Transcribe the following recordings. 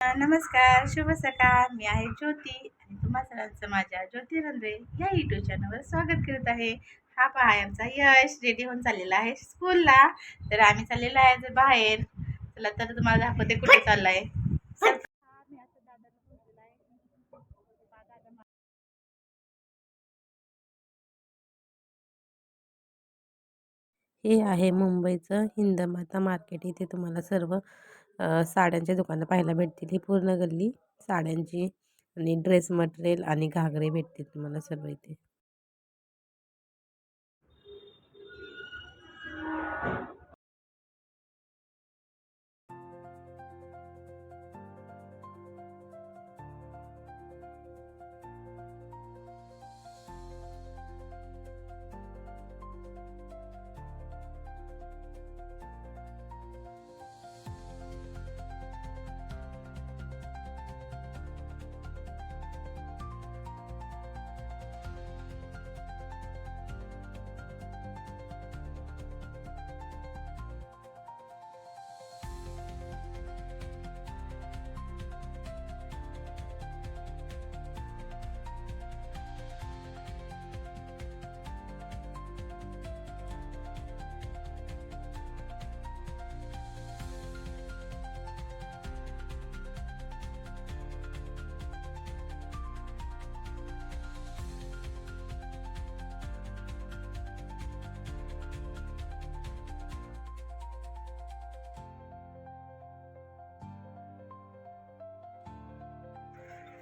नमस्कार शुभ सकाळ. मी आहे ज्योती आणि तुम्हा सर्वांचं माझ्या ज्योती रंद्रे या युट्यूब चॅनलवर स्वागत करत आहे. हा पहा आमचा यश रेडी होऊन चाललेला आहे स्कूलला तर आम्ही चाललेलो आहे जर बाहेर. चला तर तुम्हाला दाखवते कुठे चाललाय. हे आहे मुंबईचं हिंदमाता मार्केट. इथे तुम्हाला सर्व साड्यांच्या साड्यांचे दुकानं पाहायला भेटतील. ही पूर्ण गल्ली साड्यांची आणि ड्रेस मटेरियल आणि घागरे भेटतील तुम्हाला सर्व इथे.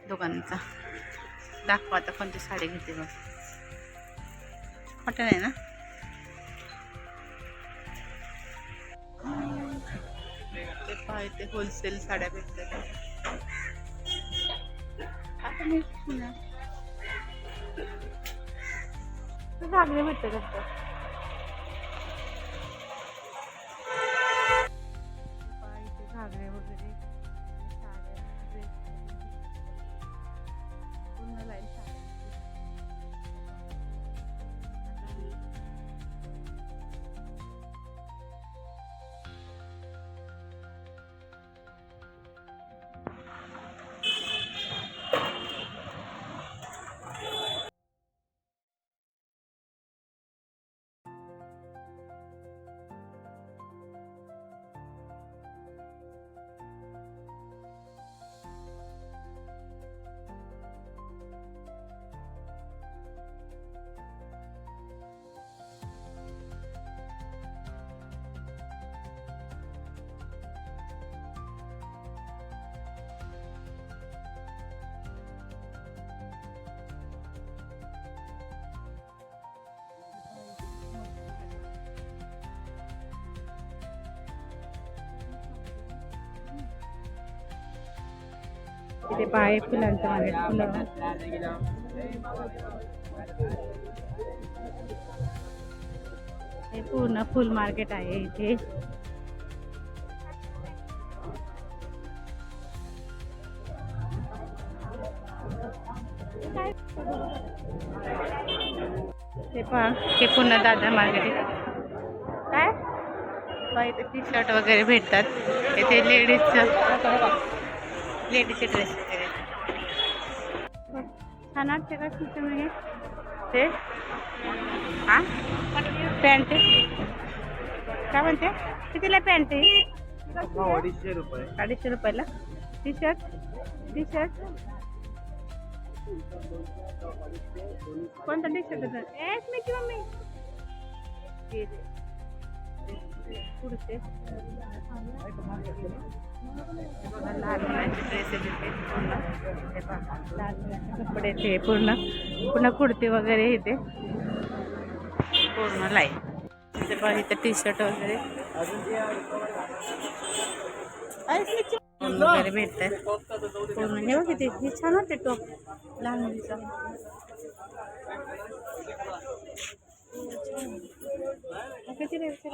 दुकानाचा दाखवा आता कोणती साडी घेते बघ. हॉटेल आहे ना? ते पाहिजे होलसेल साड्या भेटतात. आता मी पुन्हा. चांगले भेटतात इथे पाय फुलांचं मार्केट फुलं. हे पूर्ण फुल मार्केट आहे इथे. ते पहा हे पूर्ण दादा मार्केट काय? इथे टी शर्ट वगैरे भेटतात. इथे लेडीजचं. लेडीजचे ड्रेस वगैरे. छान वाटते का त्याच्यामध्ये ते? हा? पॅन्ट? काय म्हणते? कितीला पॅन्ट आहे अडीचशे रुपये. अडीचशे रुपयाला. टी शर्ट टी शर्ट कोणता टी शर्ट मी किंवा मी. पुढचे लहान मुलांचे ड्रेस तिथे पूर्ण लहान मुलांचे कपडे ते. पूर्ण पुन्हा कुर्ती वगैरे इथे पूर्ण लाईन तिथे पण इथे टी शर्ट वगैरे. वगैरे भेटतात पूर्ण. हे बघ किती हे छान होते टॉप. लहान मुलीचा. रेट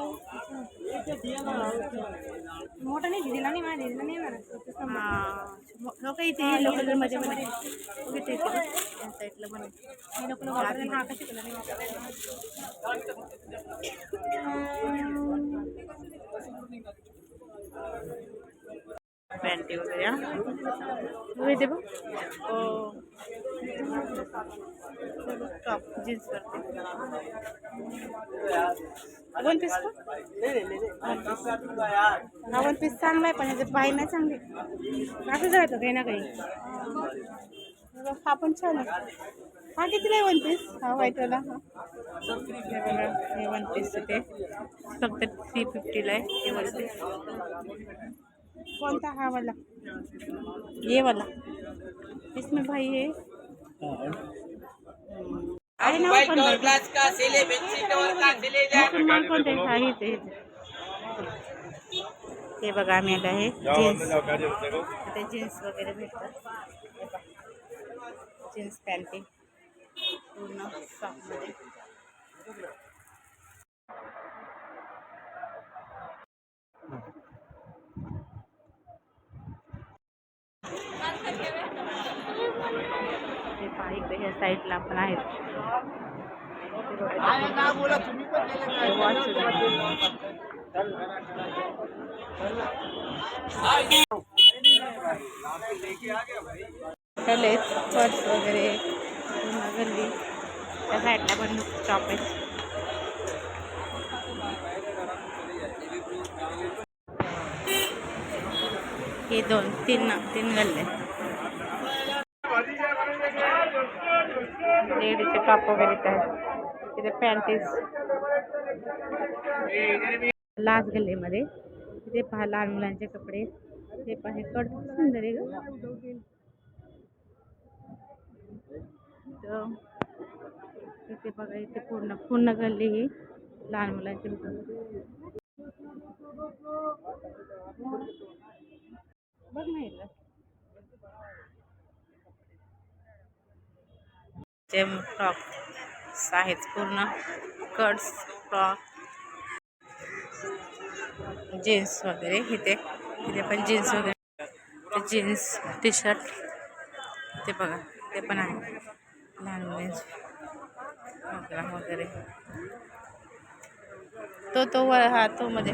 मोठा नाही दिला नाही माझ्या दिला नाही मला लोक इथे कलरमध्ये मध्ये इथे साईडला मी लोक हा कशी कलर पॅन्टी वगैरे हो टॉप जीन्स वरती वन पीस हा वन पीस चांगला आहे पण याचे बाई नाही चांगली. असं जायचं काही ना काही. हा पण छान आहे. हा कितीला आहे वन पीस हा व्हाईटवाला हा. हे हे वन पीस ते. फक्त थ्री फिफ्टीला आहे हे वन पीस कोणता हा वाला? ये वाला. इसमें भाई है आहे ना पण मुसलमान कोणते हा हेच आहे, हेच आहे. हे बघा आम्ही आलं आहे जीन्स इथे जीन्स वगैरे भेटतात जीन्स पॅन्टी पूर्ण शॉपमध्ये हे। पहा इकडे ह्या साईडला पण आहेत. हे वगैरे. पर्स वगैरे. पूर्ण गल्ली. त्या साईडला पण शॉप आहे हे दोन तीन तीन गल्ले. टॉप वगैरे इथे आहेत. तिथे पॅन्टीज लास्ट गल्लीमध्ये. तिथे पहा लहान मुलांचे कपडे. ते पाहे कट सुंदर आहे ग. इथे बघा इथे पूर्ण पूर्ण गल्ली ही लहान मुलांची दुकान बघ ना इथं जे फ्रॉक आहेत. पूर्ण कट्स फ्रॉक जीन्स वगैरे. इथे इथे पण जीन्स वगैरे. जीन्स टी शर्ट ते बघा. ते पण आहे. लहान मुलींचे वगैरे. तो तो वर हा तो मध्ये.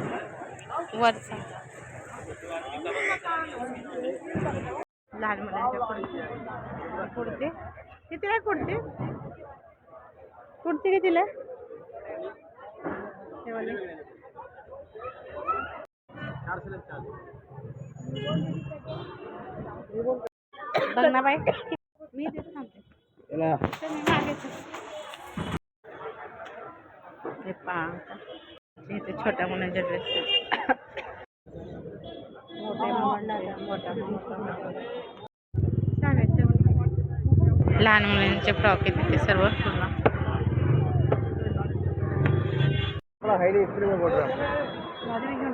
वरचा. लहान मुलांच्या कुर्ती कुर्ती कितीला आहे कुर्ती कुर्ती कितीला आहे? हे वाले. बघ ना बाई मी तेच सांगते चल मी मागेच आहे. हे पहा इथे छोट्या मुलांचे ड्रेस मोठे मोठा मोठा लहान मुलांचे फ्रॉक आहेत तिथे सर्व.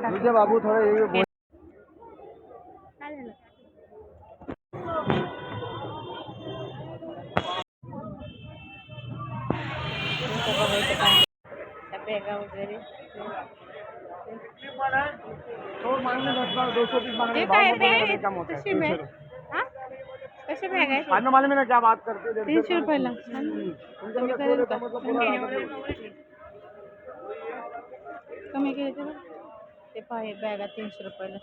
पूर्ण बाबू थोड़ा बॅगा वगैरे तो काय बोलने बॅग आहे में मालूम है ना क्या बात करते हो? तीनशे रुपयाला कमी करेल का का मतलब पूरा मतलब कमी केले तर ते पाहे बॅगा तीनशे रुपयाला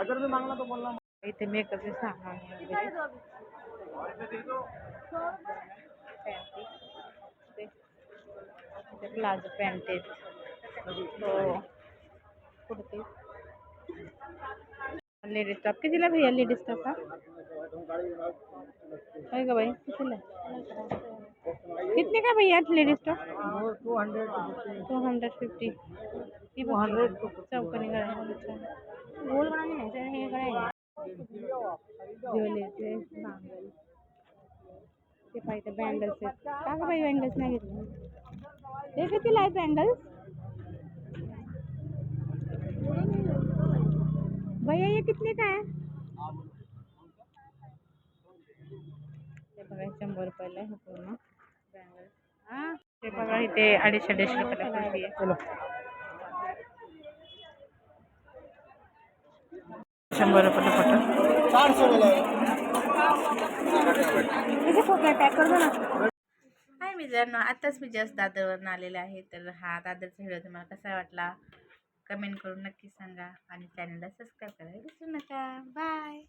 अगर भी मांगना तो बोलना। इथे मेकअपचे सामान वगैरे पॅन्टी ते ते प्लाझो पॅन्ट आहेत हो कुर्ती। लेडीज टॉप कितीला भैया लेडीज टॉप हा का बाई कितने का भैया ladies top two hundred two hundred fifty two hundred चौकनी गळ्या गोल बनाने तर हे बँगल ते का बँगल्स। भैया, ये कितने का है? शंभर रुपयाला आहे पूर्ण. बँगल हां ते बघा इथे अडीचशे अडीचशे रुपयाला कुर्ती आहे. चलो. शंभर रुपयाला फोटो हाय मित्रांनो आताच मी जस्ट दादरवरून आलेले आहे. तर हा दादरचा व्हिडिओ तुम्हाला कसा वाटला? कमेंट करून नक्की सांगा आणि चॅनलला सबस्क्राईब करायला विसरू नका. बाय